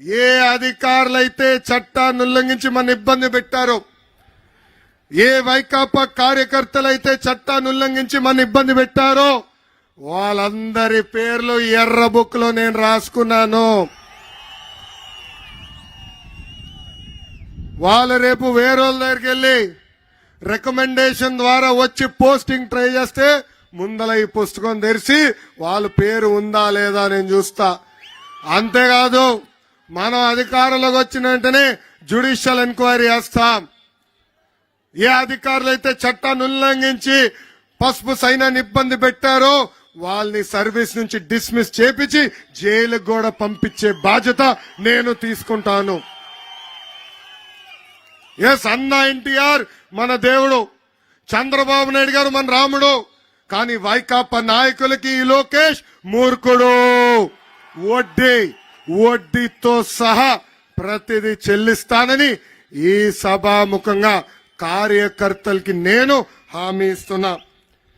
ఏ అధికారులైతే చట్టాన్ని ఉల్లంఘించి మన ఇబ్బంది పెట్టారో ఏ వైకాపా కార్యకర్తలైతే చట్టాన్ని ఉల్లంఘించి మన ఇబ్బంది పెట్టారో వాళ్ళందరి పేర్లు ఎర్ర బుక్లో నేను రాసుకున్నాను. వాళ్ళు రేపు వేరేళ్ళ దగ్గరికి వెళ్ళి రికమెండేషన్ ద్వారా వచ్చి పోస్టింగ్ ట్రై చేస్తే ముందల ఈ పుస్తకం తెరిచి వాళ్ళ పేరు ఉందా లేదా నేను చూస్తా. అంతేకాదు మనం అధికారంలోకి వచ్చిన వెంటనే జ్యుడిషియల్ ఎంక్వైరీ చేస్తాం. ఏ అధికారులు అయితే చట్టాన్ని ఉల్లంఘించి పసుపు సైన్యాన్ని ఇబ్బంది పెట్టారో వాళ్ళని సర్వీస్ నుంచి డిస్మిస్ చేపించి జైలుకు కూడా పంపించే బాధ్యత నేను తీసుకుంటాను. ఎస్ అన్నా ఎన్టీఆర్ మన దేవుడు చంద్రబాబు నాయుడు గారు మన రాముడు కానీ వైకాపా నాయకులకి ఈ లోకేష్ మూర్ఖుడు. వడ్డీ వడ్డీతో సహా ప్రతిదీ చెల్లిస్తానని ఈ సభాముఖంగా కార్యకర్తలకి నేను హామీ ఇస్తున్నా.